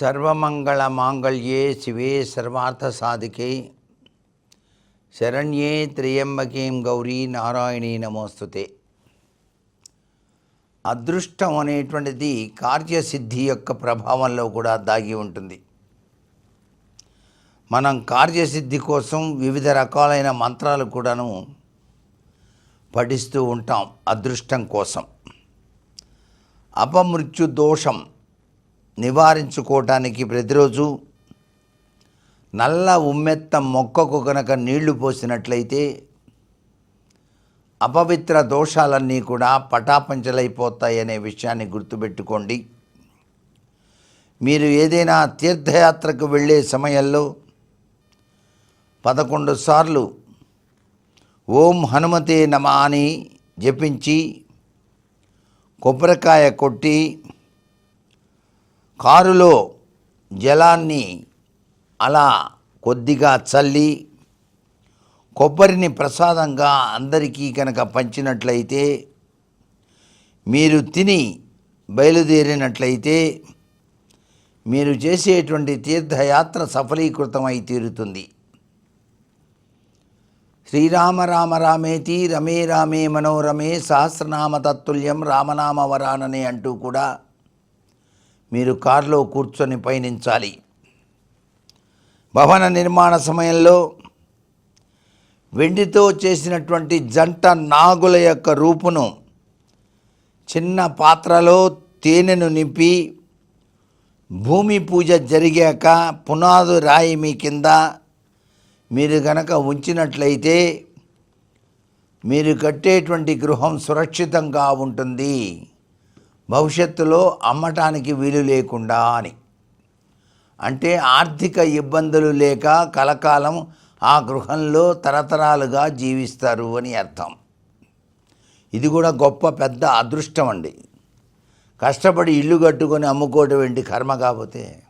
సర్వమంగళ మాంగళ్యే శివే సర్వార్థ సాధికే శరణ్యే త్రియంబకీం గౌరీ నారాయణీ నమోస్తుతే అదృష్టం అనేటువంటిది కార్యసిద్ధి యొక్క ప్రభావంలో కూడా దాగి ఉంటుంది. మనం కార్యసిద్ధి కోసం వివిధ రకాలైన మంత్రాలు కూడాను పఠిస్తూ ఉంటాం అదృష్టం కోసం. అపమృత్యు దోషం నివారించుకోవటానికి ప్రతిరోజు నల్ల ఉమ్మెత్త మొక్కకు కనుక నీళ్ళు పోసినట్లయితే అపవిత్ర దోషాలన్నీ కూడా పటాపంచలైపోతాయి అనే విషయాన్ని గుర్తుపెట్టుకోండి. మీరు ఏదైనా తీర్థయాత్రకు వెళ్ళే సమయంలో పదకొండు సార్లు ఓం హనుమతే నమ అని జపించి కొబ్బరికాయ కొట్టి కారులో జలాన్ని అలా కొద్దిగా చల్లి కొబ్బరిని ప్రసాదంగా అందరికీ కనుక పంచినట్లయితే మీరు తిని బయలుదేరినట్లయితే మీరు చేసేటువంటి తీర్థయాత్ర సఫలీకృతమై తీరుతుంది. శ్రీరామ రామ రామేతి రమే రామే మనోరమే సహస్రనామ తత్తుల్యం రామనామ వరాననే అంటూ కూడా మీరు కారులో కూర్చొని పయనించాలి. భవన నిర్మాణ సమయంలో వెండితో చేసినటువంటి జంట నాగుల యొక్క రూపును చిన్న పాత్రలో తేనెను నింపి భూమి పూజ జరిగాక పునాదు రాయి మీ కింద మీరు గనక ఉంచినట్లయితే మీరు కట్టేటువంటి గృహం సురక్షితంగా ఉంటుంది. భవిష్యత్తులో అమ్మటానికి వీలు లేకుండా అని. అంటే ఆర్థిక ఇబ్బందులు లేక కలకాలం ఆ గృహంలో తరతరాలుగా జీవిస్తారు అని అర్థం. ఇది కూడా గొప్ప పెద్ద అదృష్టం అండి. కష్టపడి ఇల్లు కట్టుకొని అమ్ముకోవటం ఏంటి కర్మ కాకపోతే?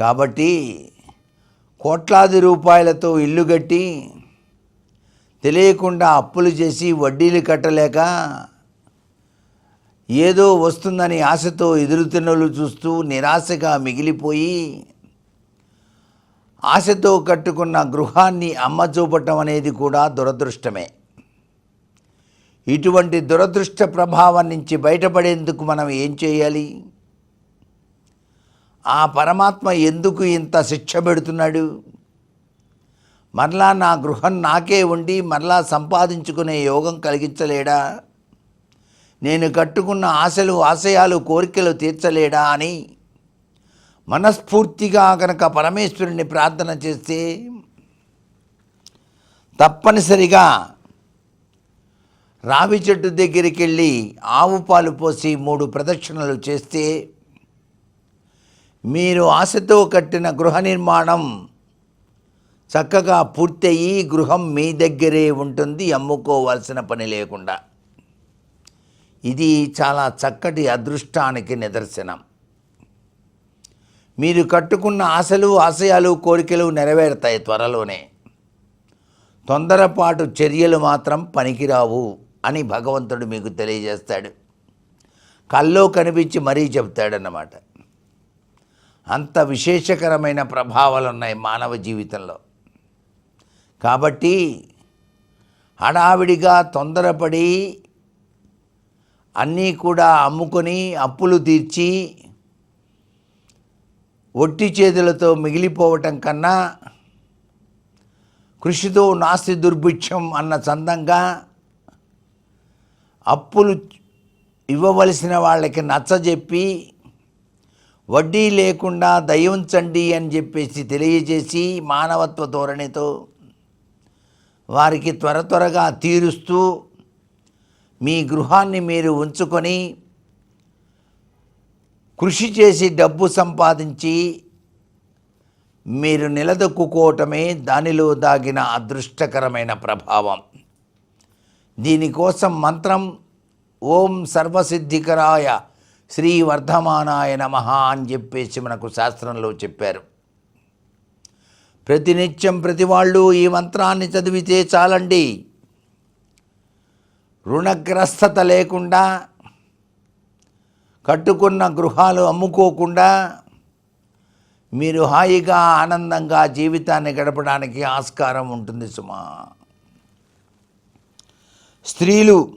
కాబట్టి కోట్లాది రూపాయలతో ఇల్లు కట్టి తెలియకుండా అప్పులు చేసి వడ్డీలు కట్టలేక ఏదో వస్తుందని ఆశతో ఎదురుతిన్నులు చూస్తూ నిరాశగా మిగిలిపోయి ఆశతో కట్టుకున్న గృహాన్ని అమ్మ చూపటం అనేది కూడా దురదృష్టమే. ఇటువంటి దురదృష్ట ప్రభావం నుంచి బయటపడేందుకు మనం ఏం చేయాలి? ఆ పరమాత్మ ఎందుకు ఇంత శిక్ష పెడుతున్నాడు? మరలా నా గృహం నాకే ఉండి మరలా సంపాదించుకునే యోగం కలిగించలేడా? నేను కట్టుకున్న ఆశలు ఆశయాలు కోరికలు తీర్చలేడా అని మనస్ఫూర్తిగా కనుక పరమేశ్వరుని ప్రార్థన చేస్తే తప్పనిసరిగా రావి చెట్టు దగ్గరికి వెళ్ళి ఆవు పాలు పోసి మూడు ప్రదక్షిణలు చేస్తే మీరు ఆశతో కట్టిన గృహ నిర్మాణం చక్కగా పూర్తయి గృహం మీ దగ్గరే ఉంటుంది అమ్ముకోవాల్సిన పని లేకుండా. ఇది చాలా చక్కటి అదృష్టానికి నిదర్శనం. మీరు కట్టుకున్న ఆశలు ఆశయాలు కోరికలు నెరవేరుతాయి త్వరలోనే. తొందరపాటు చర్యలు మాత్రం పనికిరావు అని భగవంతుడు మీకు తెలియజేస్తాడు. కల్లో కనిపించి మరీ చెప్తాడన్నమాట. అంత విశేషకరమైన ప్రభావాలు ఉన్నాయి మానవ జీవితంలో. కాబట్టి హడావిడిగా తొందరపడి అన్నీ కూడా అమ్ముకొని అప్పులు తీర్చి ఒట్టి చేతులతో మిగిలిపోవటం కన్నా కృషితో నాస్తి దుర్భిక్షం అన్న చందంగా అప్పులు ఇవ్వవలసిన వాళ్ళకి నచ్చజెప్పి వడ్డీ లేకుండా దయించండి అని చెప్పేసి తెలియజేసి మానవత్వ ధోరణితో వారికి త్వర త్వరగా తీరుస్తూ మీ గృహాన్ని మీరు ఉంచుకొని కృషి చేసి డబ్బు సంపాదించి మీరు నిలదొక్కుకోవటమే దానిలో దాగిన అదృష్టకరమైన ప్రభావం. దీనికోసం మంత్రం ఓం సర్వసిద్ధికరాయ శ్రీ వర్ధమానాయ నమ అని చెప్పేసి మనకు శాస్త్రంలో చెప్పారు. ప్రతినిత్యం ప్రతి వాళ్ళు ఈ మంత్రాన్ని చదివితే చాలండి. రుణగ్రస్తత లేకుండా కట్టుకున్న గృహాలు అమ్ముకోకుండా మీరు హాయిగా ఆనందంగా జీవితాన్ని గడపడానికి ఆస్కారం ఉంటుంది సుమా. స్త్రీలు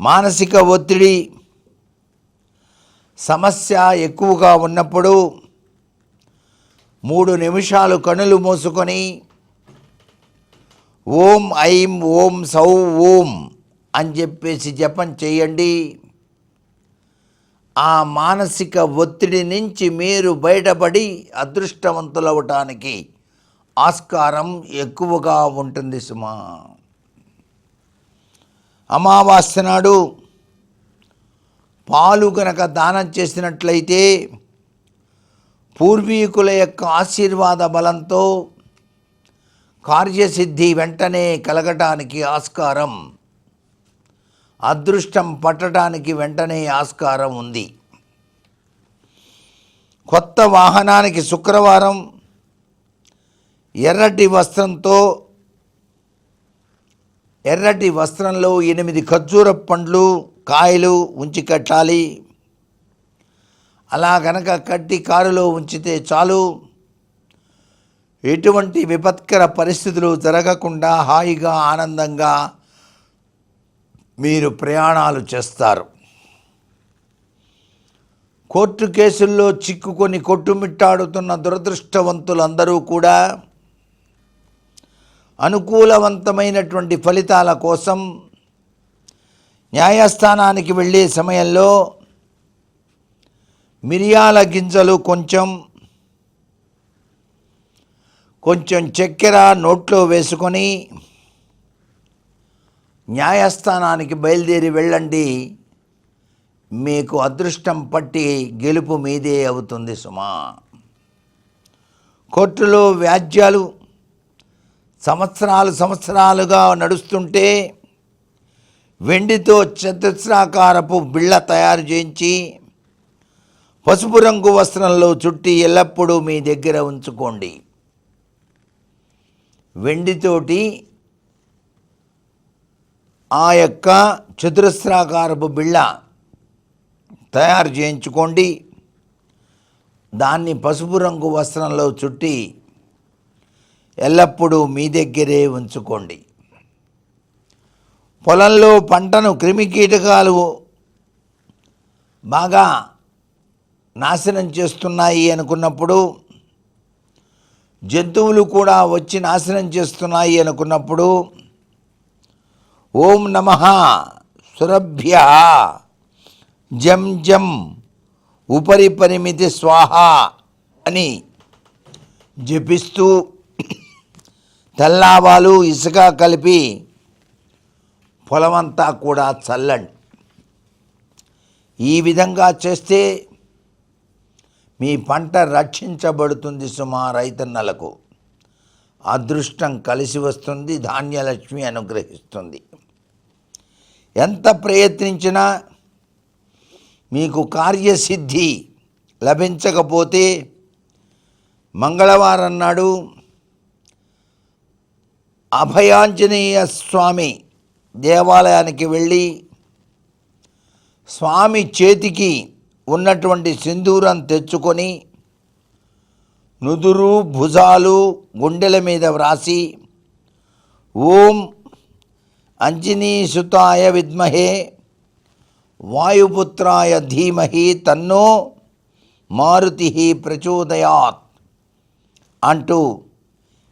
మానసిక ఒత్తిడి సమస్య ఎక్కువగా ఉన్నప్పుడు మూడు నిమిషాలు కనులు మూసుకొని ఓం ఐం ఓం సౌ ఓం అని చెప్పేసి జపం చేయండి. ఆ మానసిక ఒత్తిడి నుంచి మీరు బయటపడి అదృష్టవంతులవటానికి ఆస్కారం ఎక్కువగా ఉంటుంది సుమా. అమావాస్య నాడు పాలు గనక దానం చేసినట్లయితే పూర్వీకుల యొక్క ఆశీర్వాద బలంతో కార్యసిద్ధి వెంటనే కలగటానికి ఆస్కారం. అదృష్టం పట్టడానికి వెంటనే ఆస్కారం ఉంది. కొత్త వాహనానికి శుక్రవారం ఎర్రటి వస్త్రంతో ఎర్రటి వస్త్రంలో ఎనిమిది ఖర్జూర పండ్లు కాయలు ఉంచి కట్టాలి. అలా గనక కట్టి కారులో ఉంచితే చాలు. ఎటువంటి విపత్కర పరిస్థితులు జరగకుండా హాయిగా ఆనందంగా మీరు ప్రయాణాలు చేస్తారు. కోర్టు కేసుల్లో చిక్కుకొని కొట్టుమిట్టాడుతున్న దురదృష్టవంతులందరూ కూడా అనుకూలవంతమైనటువంటి ఫలితాల కోసం న్యాయస్థానానికి వెళ్ళే సమయంలో మిరియాల గింజలు కొంచెం కొంచెం చక్కెర నోట్లో వేసుకొని న్యాయస్థానానికి బయలుదేరి వెళ్ళండి. మీకు అదృష్టం పట్టి గెలుపు మీదే అవుతుంది సుమా. కోర్టులో వ్యాజ్యాలు సంవత్సరాలు సంవత్సరాలుగా నడుస్తుంటే వెండితో చతుస్రాకారపు బిళ్ళ తయారు చేయించి పసుపు రంగు వస్త్రంలో చుట్టి ఎల్లప్పుడూ మీ దగ్గర ఉంచుకోండి. వెండితోటి ఆ యొక్క చతురస్రాకారపు బిళ్ళ తయారు చేయించుకోండి. దాన్ని పసుపు రంగు వస్త్రంలో చుట్టి ఎల్లప్పుడూ మీ దగ్గరే ఉంచుకోండి. పొలంలో పంటను క్రిమి కీటకాలు బాగా నాశనం చేస్తున్నాయి అనుకున్నప్పుడు జంతువులు కూడా వచ్చి నాశనం చేస్తున్నాయి అనుకున్నప్పుడు ఓం నమ సురభ్య జం జం ఉపరి పరిమితి స్వాహ అని జపిస్తూ తెల్లావాలు ఇసుక కలిపి పొలమంతా కూడా చల్లండి. ఈ విధంగా చేస్తే మీ పంట రక్షించబడుతుంది సుమా రైతన్నలకు. అదృష్టం కలిసి వస్తుంది ధాన్యలక్ష్మి అనుగ్రహిస్తుంది. ఎంత ప్రయత్నించినా మీకు కార్యసిద్ధి లభించకపోతే మంగళవారం నాడు అభయాంజనేయ స్వామి దేవాలయానికి వెళ్ళి స్వామి చేతికి ఉన్నటువంటి సింధూరం తెచ్చుకొని నుదురు భుజాలు గుండెల మీద వ్రాసి ఓం అంజనీసుతాయ విద్మహే వాయుపుత్రాయ ధీమహి తన్నో మారుతి ప్రచోదయాత్ అంటూ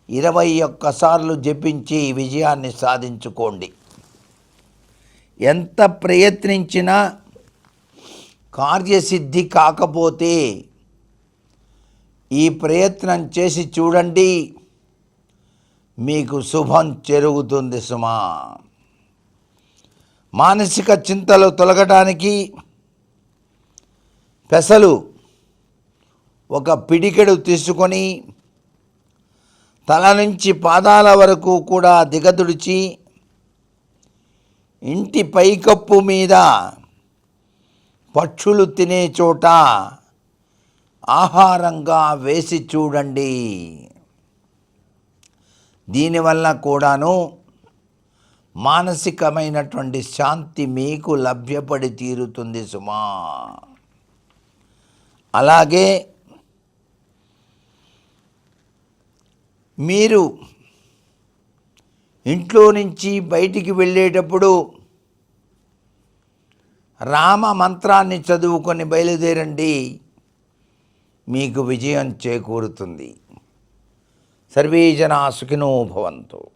ఇరవై ఒక్కసార్లు జపించి విజయాన్ని సాధించుకోండి. ఎంత ప్రయత్నించినా కార్యసిద్ధి కాకపోతే ఈ ప్రయత్నం చేసి చూడండి మీకు శుభం జరుగుతుంది సుమా. మానసిక చింతలు తొలగడానికి పెసలు ఒక పిడికెడు తీసుకొని తల నుంచి పాదాల వరకు కూడా దిగదుడిచి ఇంటి పైకప్పు మీద పక్షులు తినే చోట ఆహారంగా వేసి చూడండి. దీనివల్ల కూడాను మానసికమైనటువంటి శాంతి మీకు లభ్యపడి తీరుతుంది సుమా. అలాగే మీరు ఇంట్లో నుంచి బయటికి వెళ్ళేటప్పుడు రామ మంత్రాన్ని చదువుకొని బయలుదేరండి మీకు విజయం చేకూరుతుంది. సర్వే జనా సుఖినో భవంతు.